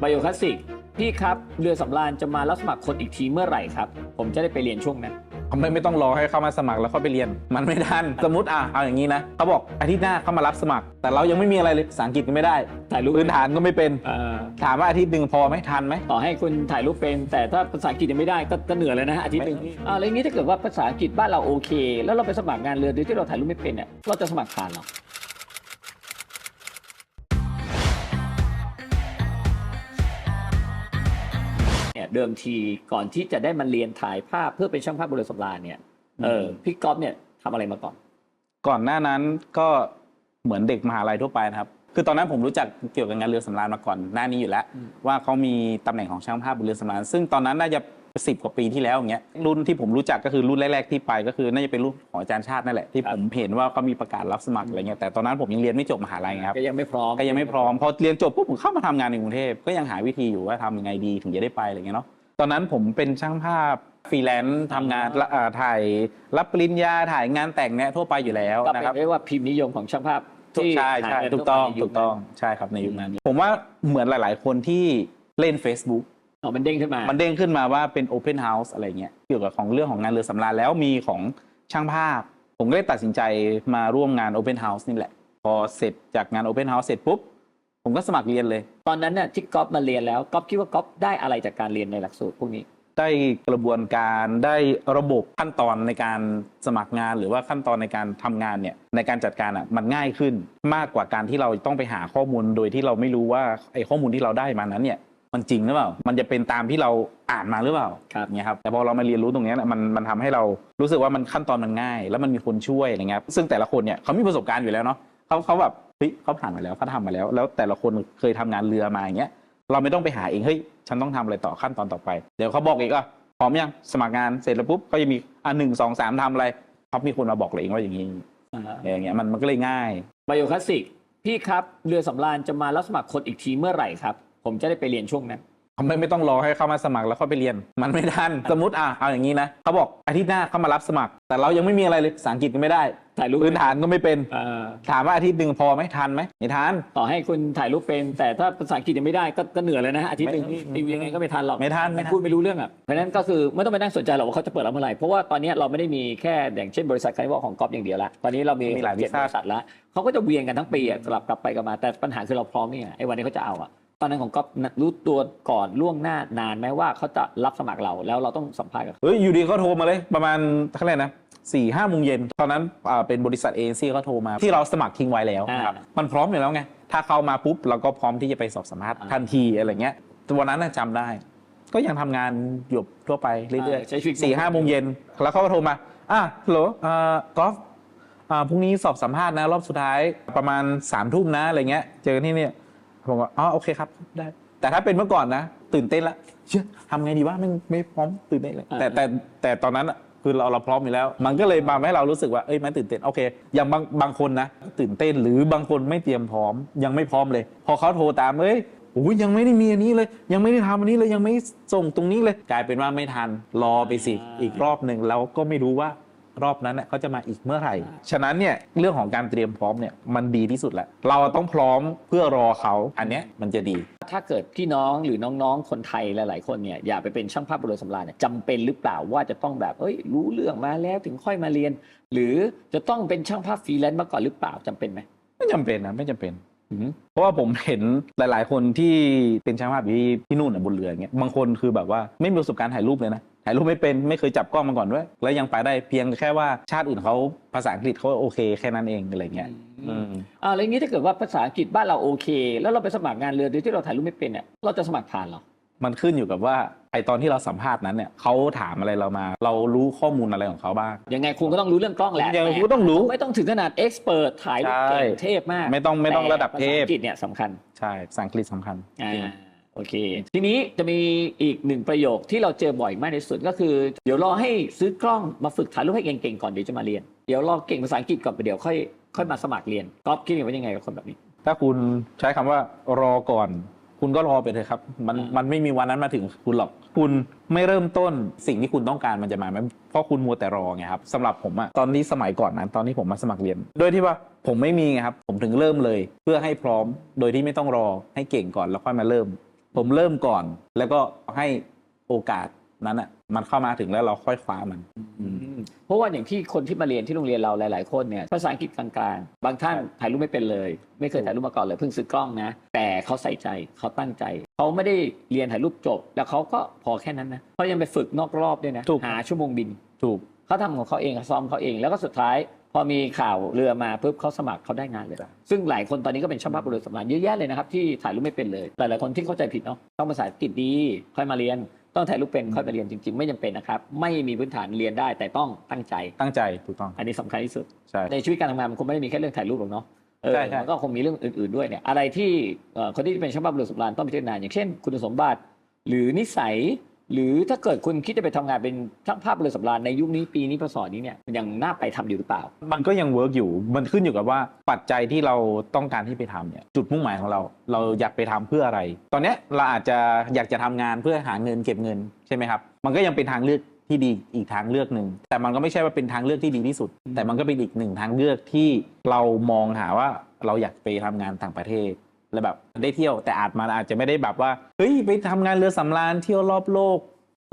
ไบโอคลาสสิกพี่ครับเรือสำราญจะมารับสมัครคนอีกทีเมื่อไหร่ครับ ผมจะได้ไปเรียนช่วงนั้นเขาไม่ไม่ต้องรอให้เข้ามาสมัครแล้วเข้าไปเรียน มันไม่ทันสมมติอะเอาอย่างนี้นะเขาบอกอาทิตย์หน้าเข้ามารับสมัคร แต่เรายังไม่มีอะไรเลยภาษาอังกฤษก็ไม่ได้ถ่ายรูปพื้นฐานก็ไม่เป็นเอ่อถามว่าอาทิตย์หนึ่งพอไหมทันไหมต่อให้คุณถ่ายรูปเป็น แต่ถ้าภาษาอังกฤษยังไม่ได้ก็ก็เหนื่อยเลยนะฮะอาทิตย์หนึ่งไม่อ่าแล้วอย่างนี้ถ้าเกิดว่าภาษาอังกฤษบ้านเราโอเค แล้วเราไปสมัครงานเรือโดยที่เราถ่ายรูปไม่เป็นเนี่ยเราจะสมัครผ่านเหรอ เนี่ยเดิมทีก่อนที่จะได้มาเรียนถ่ายภาพเพื่อเป็นช่างภาพบนเรือสำราญเนี่ยเออพี่ก๊อฟเนี่ยทำอะไรมาก่อน ก่อนหน้านั้นก็เหมือนเด็กมหาลัยทั่วไปนะครับ คือตอนนั้นผมรู้จักเกี่ยวกับงานเรือสำราญมาก่อนหน้านี้อยู่แล้วอืมว่าเขามีตำแหน่งของช่างภาพบนเรือสำราญซึ่งตอนนั้นน่าจะ สิบกว่าปีที่แล้วอย่างเงี้ยรุ่นที่ผมรู้จักก็คือรุ่นแรกๆที่ไปก็คือน่าจะเป็นรุ่นของอาจารย์ชาตินั่นแหละที่ผมเห็นว่าเขามีประกาศรับสมัครอะไรเงี้ยแต่ตอนนั้นผมยังเรียนไม่จบมหาลัยไงครับก็ยังไม่พร้อมก็ยังไม่พร้อมพอเรียนจบปุ๊บผมเข้ามาทำงานในกรุงเทพก็ยังหาวิธีอยู่ว่าทำยังไงดีถึงจะได้ไปอะไรเงี้ยเนาะตอนนั้นผมเป็นช่างภาพฟรีแลนซ์ทำงานละอ่าถ่ายรับปริญญาถ่ายงานแต่งเนี่ยทั่วไปอยู่แล้วก็นะเป็ครับนเรียกว่าพิมพ์นิยมของช่างภาพที่ใช่ใช่หาเงินถูกต้องเข้ามาในยุถูคกต้องนั้นใช่ครับในยุคนั้น ผมว่าเหมือนหลาย ๆ คนที่เล่น Facebook อ๋อมันเด้งขึ้นมา มันเด้งขึ้นมาว่าเป็น Open House อะไรเงี้ยเกี่ยวกับของเรื่องของงานเรือสำราญแล้วมีของช่างภาพ ผมก็เลยตัดสินใจมาร่วมงาน Open House นี่แหละ พอเสร็จจากงาน Open House เสร็จปุ๊บ ผมก็สมัครเรียนเลย ตอนนั้นน่ะที่ก๊อฟมาเรียนแล้วก๊อฟคิดว่าก๊อฟได้อะไรจากการเรียนในหลักสูตรพวกนี้ ได้กระบวนการได้ระบบขั้นตอนในการสมัครงานหรือว่าขั้นตอนในการทำงานเนี่ยในการจัดการอะมันง่ายขึ้น มากกว่าการที่เราต้องไปหาข้อมูลโดยที่เราไม่รู้ว่าไอ้ข้อมูลที่เราได้มานั้นเนี่ย มันจริงหรือเปล่า มันจะเป็นตามที่เราอ่านมาหรือเปล่าครับเนี่ยครับแต่พอเรามาเรียนรู้ตรงเนี้ยนะมันมันทำให้เรารู้สึกว่ามันขั้นตอนมันง่าย แล้วมันมีคนช่วยอะไรเงี้ยซึ่งแต่ละคนเนี่ยเขามีประสบการณ์อยู่แล้วเนาะเขาเขาแบบเฮ้ยเขาผ่านมาแล้วเขาทำมาแล้ว แล้วแต่ละคนเคยทำงานเรือมาอย่างเงี้ยเราไม่ต้องไปหาเองเฮ้ยฉันต้องทำอะไรต่อขั้นตอนต่อไป เดี๋ยวเขาบอกอีกอะพร้อมยังสมัครงานเสร็จแล้วปุ๊บเขาจะมีอะหนึ่งสองสามทำอะไรเขามีคนมาบอกเลยเองว่าอย่างนี้อย่างเงี้ยมันมันก็เลยง่ายไบโอคลาสสิกพี่ครับเรือสำราญจะมารับสมัครคนอีกทีเมื่อไหร่ครับ ผมจะได้ไปเรียนช่วงนั้นเขาไม่ไม่ต้องรอให้เข้ามาสมัครแล้วเข้าไปเรียน มันไม่ทันสมมติอะเอาอย่างนี้นะเขาบอกอาทิตย์หน้าเข้ามารับสมัคร แต่เรายังไม่มีอะไรเลยภาษาอังกฤษก็ไม่ได้ถ่ายรูปพื้นฐานก็ไม่เป็นเอ่อถามว่าอาทิตย์หนึ่งพอไหมทันไหมไม่ทัน ต่อให้คุณถ่ายรูปเป็น แต่ถ้าภาษาอังกฤษยังไม่ได้ก็ก็เหนื่อยเลยนะฮะอาทิตย์หนึ่งนี่ไม่ยังไงก็ไม่ทันหรอกไม่ทันไม่ทัน พูดไม่รู้เรื่องอะเพราะฉะนั้นก็คือไม่ต้องไปนั่งสนใจหรอกว่าเขาจะเปิดรับเมื่อไหร่เพราะว่าตอนนี้เราไม่ได้มีแค่อย่างเช่นบริษัทคานิวัลของก๊อฟอย่างเดียวละตอนนี้เรามีมีหลายเจ็ดวีซ่าบริษัทแล้วเขาก็จะเวียนกันทั้งปีอะสลับกลับไปกลับมาแต่ปัญหาคือเราพร้อมเนี่ยไอ้วันนี้เขาจะเอาอะ ตอนนั้นของก๊อฟรู้ตัวก่อนล่วงหน้านานไหมว่าเขาจะรับสมัครเราแล้วเราต้องสัมภาษณ์กับเขาเฮ้ยอยู่ดีเขาโทรมาเลย ประมาณเท่าไหร่นะสี่ห้าโมงเย็นตอนนั้นอ่าเป็นบริษัทเอเจนซี่เขาโทรมา ที่เราสมัครทิ้งไว้แล้วนะครับมันพร้อมอยู่แล้วไง ถ้าเข้ามาปุ๊บ เราก็พร้อมที่จะไปสอบสัมภาษณ์ทันทีอะไรเงี้ยวันนั้นน่ะจำได้ ก็ยังทำงานอยู่ทั่วไปเรื่อยใช้ชีวิตๆสี่ห้าโมงเย็นแล้วเขาก็โทรมาอะฮัลโหลอ่ากอล์ฟอ่าพรุ่งนี้สอบสัมภาษณ์นะรอบสุดท้ายประมาณสามทุ่มนะอะไรเงี้ยเจอกันที่เนี่ย ผมก็อ๋อโอเคครับได้ แต่ถ้าเป็นเมื่อก่อนนะ ตื่นเต้นละเชื่อทำไงดีวะไม่ไม่พร้อมตื่นเต้นเลยแต่แต่แต่ตอนนั้นอะคือเราเราพร้อมอยู่แล้ว มันก็เลยมาให้เรารู้สึกว่าเอ้ยมันตื่นเต้นโอเค อย่างบางบางคนนะ ตื่นเต้นหรือบางคนไม่เตรียมพร้อม ยังไม่พร้อมเลย พอเขาโทรตามเอ้ยโอ้ยยังไม่ได้มีอันนี้เลย ยังไม่ได้ทำอันนี้เลยยังไม่ส่งตรงนี้เลย กลายเป็นว่าไม่ทันรอไปสิอีกรอบหนึ่งแล้วก็ไม่รู้ว่า รอบนั้นเน่ยเขาจะมาอีกเมื่อไหร่ ฉะนั้นเนี่ยเรื่องของการเตรียมพร้อมเนี่ยมันดีที่สุดแหละเราต้องพร้อมเพื่อรอเขาอันเนี้ยมันจะดี ถ้าเกิดพี่น้องหรือน้องๆ คนไทยหลายๆ คนเนี่ยอยากไปเป็นช่างภาพบนเรือสำราญเนี่ยจำเป็นหรือเปล่าว่าจะต้องแบบเอ้ยรู้เรื่องมาแล้วถึงค่อยมาเรียน หรือจะต้องเป็นช่างภาพฟรีแลนซ์มาก่อนหรือเปล่าจำเป็นไหมไม่จำเป็นนะไม่จำเป็นอืมเพราะว่าผมเห็นหลาย ๆ คนที่เป็นช่างภาพอยู่ที่ที่นู่นน่ะบนเรืออย่างเงี้ยบางคนคือแบบว่าไม่มีประสบการณ์ถ่ายรูปเลยนะ ถ่ายรูปไม่เป็นไม่เคยจับกล้องมาก่อนด้วย แล้วยังไปได้เพียงแค่ว่าชาติอื่นเขาภาษาอังกฤษเขาโอเคแค่นั้นเองอะไรเงี้ยอืมอ่าแล้วอย่างนี้ถ้าเกิดว่าภาษาอังกฤษบ้านเราโอเค แล้วเราไปสมัครงานเรือโดยที่เราถ่ายรูปไม่เป็นเนี่ยเราจะสมัครผ่านเหรอมันขึ้นอยู่กับว่าไอตอนที่เราสัมภาษณ์นั้นเนี่ยเขาถามอะไรเรามา เรารู้ข้อมูลอะไรของเขาบ้างยังไงคุณก็ต้องรู้เรื่องกล้องแหละยังไงแหมคุณก็ต้องรู้ไม่ต้องถึงขนาดเอ็กซ์เพรสถ่ายรูปเก่งใช่เทพมาก ไม่ต้องไม่ต้องระดับเทพแต่ภาษาอังกฤษเนี่ยสำคัญใช่ภาษาอังกฤษสำคัญอ่าจริง โอเค ทีนี้จะมีอีกหนึ่งประโยคที่เราเจอบ่อยมากที่สุดก็คือ เดี๋ยวรอให้ซื้อกล้องมาฝึกถ่ายรูปให้เก่งๆก่อนเดี๋ยวจะมาเรียน เดี๋ยวรอเก่งภาษาอังกฤษก่อนเดี๋ยวค่อยค่อยมาสมัครเรียนก๊อฟคิดเห็นว่ายังไงกับคนแบบนี้ ถ้าคุณใช้คำว่ารอก่อน คุณก็รอไปเถอะครับ มันอ่ามัมันไม่มีวันนั้นมาถึงคุณหรอก คุณไม่เริ่มต้นสิ่งที่คุณต้องการมันจะมาไหมเพราะคุณมัวแต่รอไงครับสำหรับผมอะตอนนี้สมัยก่อนนั้นตอนที่ผมมาสมัครเรียน โดยที่ว่าผมไม่มีไงครับผมถึงเริ่มเลย เพื่อให้พร้อม โดยที่ไม่ต้องรอให้เก่งก่อนแล้วค่อยมาเริ่ม ผมเริ่มก่อน แล้วก็ให้โอกาสนั้นอะมันเข้ามาถึงแล้วเราค่อยคว้ามันอืมเพราะว่าอย่างที่คนที่มาเรียนที่โรงเรียนเราหลาย ๆ คนเนี่ยภาษาอังกฤษกลางๆ บางท่านถ่ายรูปไม่เป็นเลย ไม่เคยถ่ายรูปมาก่อนเลยเพิ่งซื้อกล้องนะ แต่เขาใส่ใจเขาตั้งใจ เขาไม่ได้เรียนถ่ายรูปจบ แล้วเขาก็พอแค่นั้นนะเขายังไปฝึกนอกรอบด้วยนะถูกหาชั่วโมงบินถูกเขาทำของเขาเองเขาซ้อมเขาเองแล้วก็สุดท้ายพ อมีข่าวเรือมาปุ๊บเขาสมัครเขาได้งานเลย ซึ่งหลายคนตอนนี้ก็เป็นช่างภาพบริษัทสำราญเยอะแยะเลยนะครับที่ถ่ายรูปไม่เป็นเลย หลายๆคนที่เข้าใจผิดเนาะต้องภาษาอังกฤษดีค่อยมาเรียน ต้องถ่ายรูปเป็นค่อยมาเรียนจริง ๆ ไม่จำเป็นนะครับ ไม่มีพื้นฐานเรียนได้แต่ต้องตั้งใจ ตั้งใจถูกต้อง อันนี้สำคัญที่สุด ใช่ ในชีวิตการทำงานมันคงไม่ได้มีแค่เรื่องถ่ายรูปหรอกเนาะเออใช่ใช่ มันก็คงมีเรื่องอื่น ๆด้วยเนี่ยอะไรที่เอ่อคนที่เป็นช่างภาพบริษัทสำราญต้องพิจารณาอย่างเช่น คุณสมบัติ หรือนิสัย หรือถ้าเกิดคุณคิดจะไปทำงานเป็นช่างภาพบริษัทสำราญในยุคนี้ปีนี้พศนี้เนี่ยมันยังน่าไปทำอยู่หรือเปล่า มันก็ยังเวิร์กอยู่ มันขึ้นอยู่กับว่าปัจจัยที่เราต้องการที่ไปทำเนี่ยจุดมุ่งหมายของเรา เราอยากไปทำเพื่ออะไร ตอนนี้เราอาจจะอยากจะทำงานเพื่อหาเงินเก็บเงินใช่ไหมครับ มันก็ยังเป็นทางเลือกที่ดีอีกทางเลือกหนึ่ง แต่มันก็ไม่ใช่ว่าเป็นทางเลือกที่ดีที่สุด แต่มันก็เป็นอีกหนึ่งทางเลือกที่เรามองหาว่าเราอยากไปทำงานต่างประเทศ แล้วแบบได้เที่ยวแต่อาจมันอาจจะไม่ได้แบบว่าเฮ้ยไปทำงานเรือสำราญเที่ยวรอบโลก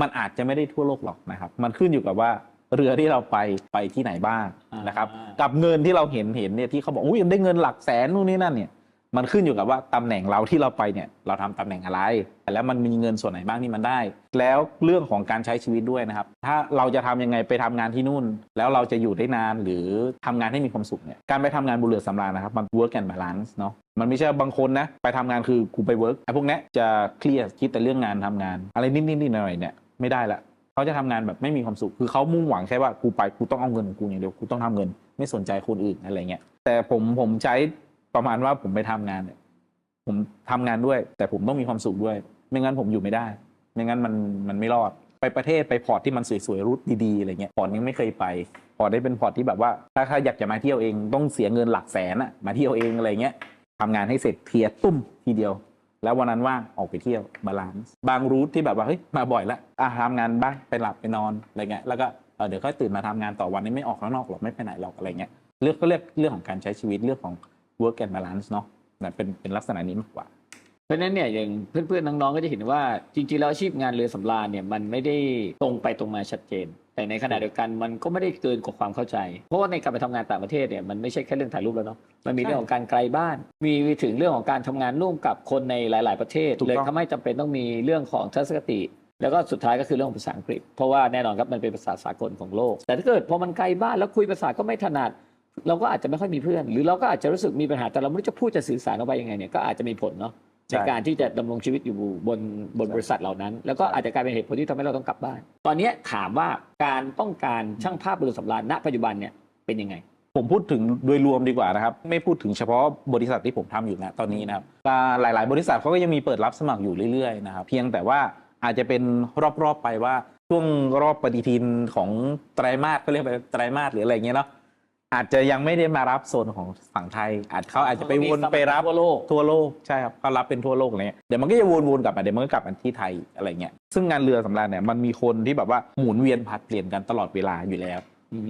มันอาจจะไม่ได้ทั่วโลกหรอกนะครับ มันขึ้นอยู่กับว่าเรือที่เราไปไปที่ไหนบ้างนะครับอ่ากับเงินที่เราเห็นเห็นเนี่ยที่เขาบอกอุ้ยได้เงินหลักแสนนู่นนี่นั่นเนี่ยมันขึ้นอยู่กับว่าตำแหน่งเราที่เราไปเนี่ยเราทำตำแหน่งอะไร แล้วมันมีเงินส่วนไหนบ้างที่มันได้ แล้วเรื่องของการใช้ชีวิตด้วยนะครับ ถ้าเราจะทำยังไงไปทำงานที่นู่น แล้วเราจะอยู่ได้นานหรือทำงานให้มีความสุขเนี่ยการไปทำงานบนเรือสำราญนะครับมัน work and balance เนาะ มันไม่ใช่บางคนนะ ไปทำงานคือกูไปเวิร์กไอ้พวกนี้จะเครียดคิดแต่เรื่องงานทำงาน อะไรนิดๆหน่อยๆเนี่ยไม่ได้ละเขาจะทำงานแบบไม่มีความสุข คือเขามุ่งหวังแค่ว่ากูไปกูต้องเอาเงินของกูอย่างเดียวกูต้องทำเงิน ไม่สนใจคนอื่นอะไรเงี้ยแต่ผมผมใช้ประมาณว่าผมไปทำงานเนี่ยผมทำงานด้วย แต่ผมต้องมีความสุขด้วย ไม่งั้นผมอยู่ไม่ได้ ไม่งั้นมันมันไม่รอดไปประเทศไปพอร์ตที่มันสวยๆรูทดีๆอะไรเงี้ยพอร์ตยังไม่เคยไปพอร์ตได้เป็นพอร์ตที่แบบว่า ถ้าถ้าอยากจะมาเที่ยวเองต้องเสียเงินหลักแสนอะมาเที่ยวเองอะไรเงี้ย ทำงานให้เสร็จเคลียร์ตุ้มทีเดียว แล้ววันนั้นว่างออกไปเที่ยวบาลานซ์บางรูทที่แบบว่าเฮ้ยมาบ่อยแล้วอะทำงานบ้างไปหลับไปนอนอะไรเงี้ยแล้วก็เดี๋ยวค่อยตื่นมาทำงานต่อวันนี้ไม่ออกข้างนอกหรอกไม่ไปไหนหรอกอะไรเงี้ยเลือกก็เรียกเรื่องของการใช้ชีวิตเรื่องของ work and balance เนาะเป็นเป็นลักษณะนี้มากกว่า เพราะฉะนั้นเนี่ยอย่างเพื่อนๆน้องๆก็จะเห็นว่าจริงๆแล้วอาชีพงานเรือสำราญเนี่ยมันไม่ได้ตรงไปตรงมาชัดเจน แต่ในขณะเดียวกันมันก็ไม่ได้เกินกว่าความเข้าใจ เพราะว่าในการไปทำงานต่างประเทศเนี่ยมันไม่ใช่แค่เรื่องถ่ายรูปแล้วเนาะมันมีเรื่องของการไกลบ้าน มีถึงเรื่องของการทำงานร่วมกับคนในหลาย ๆประเทศเลยทำให้จำเป็นต้องมีเรื่องของทัศนคติแล้วก็สุดท้ายก็คือเรื่องของภาษาอังกฤษ เพราะว่าแน่นอนครับมันเป็นภาษาสากลของโลก แต่ถ้าเกิดพอมันไกลบ้านแล้วคุยภาษาก็ไม่ถนัด เราก็อาจจะไม่ค่อยมีเพื่อน หรือเราก็อาจจะรู้สึกมีปัญหาแต่เราไม่รู้จะพูดจะสื่อสารออกไปยังไงเนี่ยก็อาจจะมีผลเนาะ ใช่ในการที่จะดำรงชีวิตอยู่บนบนใช่บริษัทเหล่านั้น แล้วก็อาจจะกลายเป็นเหตุผลที่ทำให้เราต้องกลับบ้าน ตอนเนี้ยถามว่าการต้องการช่างภาพบริษัทสำราญณปัจจุบันเนี่ยเป็นยังไง ผมพูดถึงโดยรวมดีกว่านะครับไม่พูดถึงเฉพาะบริษัทที่ผมทำอยู่นะตอนนี้นะครับอ่าหลาย ๆ บริษัทเขาก็ยังมีเปิดรับสมัครอยู่เรื่อยๆนะครับเพียงแต่ว่าอาจจะเป็นรอบๆไปว่าช่วงรอบปฏิทินของไตรมาสก็เรียกไปไตรมาสหรืออะไรอย่างเงี้ยเนาะ อาจจะยังไม่ได้มารับโซนของฝั่งไทย อาจเขาอาจจะไปวนไปรับทั่วโลกทั่วโลกใช่ครับเขารับเป็นทั่วโลกอะไรเงี้ยเดี๋ยวมันก็จะวนๆกลับมาเดี๋ยวมันก็กลับมาที่ไทยอะไรเงี้ยซึ่งงานเรือสำราญเนี่ยมันมีคนที่แบบว่าหมุนเวียนผลัดเปลี่ยนกันตลอดเวลาอยู่แล้ว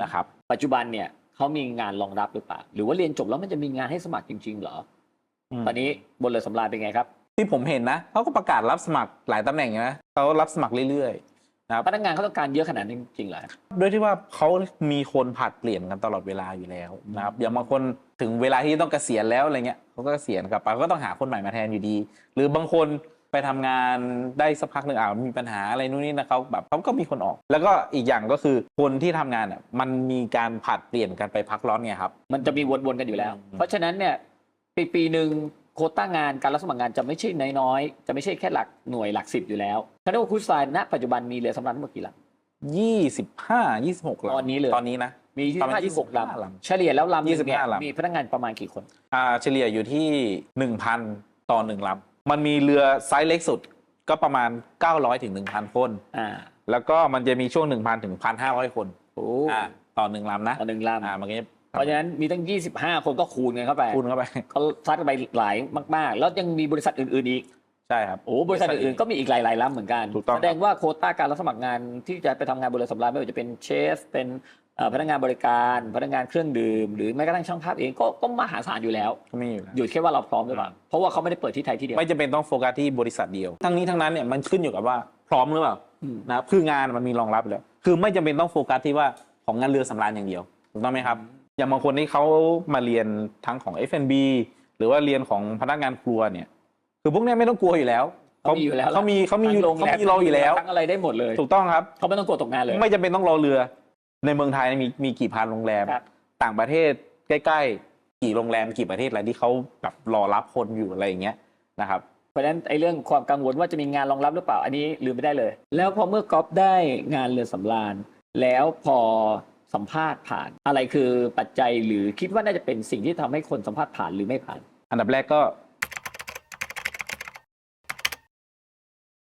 นะครับปัจจุบันเนี่ยเขามีงานรองรับหรือเปล่าหรือว่าเรียนจบแล้วมันจะมีงานให้สมัครจริง ๆ เหรอ ตอนนี้บนเรือสำราญเป็นไงครับ ที่ผมเห็นนะเขาก็ประกาศรับสมัครหลายตำแหน่งนะเขารับสมัครเรื่อยๆนะครับ พนักงานเขาต้องการเยอะขนาดนี้จริงๆเหรอด้วยที่ว่าเขามีคนผลัดเปลี่ยนกันตลอดเวลาอยู่แล้วนะครับอย่างบางคนถึงเวลาที่ต้องเกษียณแล้วอะไรเงี้ยเขาก็เกษียณกลับไปก็ต้องหาคนใหม่มาแทนอยู่ดี หรือบางคนไปทำงานได้สักพักหนึ่งอ่ามีปัญหาอะไรนู่นนี่นะเขาแบบเขาก็มีคนออก แล้วก็อีกอย่างก็คือคนที่ทำงานอะมันมีการผลัดเปลี่ยนกันไปพักร้อนไงครับ มันจะมีวนๆกันอยู่แล้วอืมเพราะฉะนั้นเนี่ยปีปีหนึ่ง โควต้างานการรับสมัครงานจะไม่ใช่น้อยๆ จะไม่ใช่แค่หลักหน่วยหลักสิบอยู่แล้วคณะครูซายณปัจจุบันมีเรือสำราญทั้งหมดกี่ลยี่สิบห้ายี่สิบหกลำตอนนี้เลย ตอนนี้นะำมีที่ประมาณห้าที่หก25ลำลำเฉลี่ยแล้วลำหนึ่งเนี่ย25ลำ มีพนักงานประมาณกี่คน อ่าเฉลี่ยอยู่ที่หนึ่งพันต่อหนึ่งลำมันมีเรือไซส์เล็กสุดก็ประมาณ900ถึง1,000คน อ่าแล้วก็มันจะมีช่วง1,000ถึง1,500คนโอ้อ่าต่อหนึ่งลำนะต่อหนึ่งลำ อ่ามันก็จะ เพราะฉะนั้นมีตั้ง 25 คนก็คูณกันเข้าไปคูณเข้าไปก็ซัดกันไปหลายมาก ๆ แล้วยังมีบริษัทอื่น ๆ อีกใช่ครับโอ้บริษัทอื่นๆก็มีอีกหลายๆลำเหมือนกันถูกต้องแสดงว่าโควต้าการรับสมัครงานที่จะไปทำงานบริษัทสำราญไม่ว่าจะเป็นเชฟเป็นเอ่อพนักงานบริการพนักงานเครื่องดื่ม หรือแม้กระทั่งช่างภาพเองก็ก็มหาศาลอยู่แล้วก็ไม่อยู่แล้วอยู่แค่ว่าเราพร้อมหรือเปล่าเพราะว่าเขาไม่ได้เปิดที่ไทยที่เดียวไม่จำเป็นต้องโฟกัสที่บริษัทเดียว ทั้งนี้ทั้งนั้นเนี่ยมันขึ้นอยู่กับว่าพร้อมหรือเปล่าอืมนะครับคืองานมันมีรองรับอยู่แล้วคือไม่จำเป็นต้องโฟกัสที่ว่าของงานเรือสำราญอย่างเดียวถูกต้องไหมครับ อย่างบางคนที่เขามาเรียนทั้งของ F&B หรือว่าเรียนของพนักงานครัวเนี่ย คือพวกเนี้ยไม่ต้องกลัวอยู่แล้วเขามีอยู่แล้วเขามีเขามีทั้งโรงเขาแรมมีรออยู่แล้วทั้งอะไรได้หมดเลย ถูกต้องครับเขาไม่ต้องกลัวตกงานเลย ไม่จำเป็นต้องรอเรือ ในเมืองไทยมีมีกี่พันโรงแรมครับต่างประเทศใกล้ๆ กี่โรงแรมกี่ประเทศอะไรที่เขาแบบรอรับคนอยู่อะไรอย่างเงี้ยนะครับเพราะฉะนั้นไอ้เรื่องความกังวลว่าจะมีงานรองรับหรือเปล่าอันนี้ลืมไม่ได้เลย แล้วพอเมื่อกอฟได้งานเรือสำราญแล้วพอ สัมภาษณ์ผ่าน อะไรคือปัจจัยหรือคิดว่าน่าจะเป็นสิ่งที่ทำให้คนสัมภาษณ์ผ่านหรือไม่ผ่าน อันดับแรกก็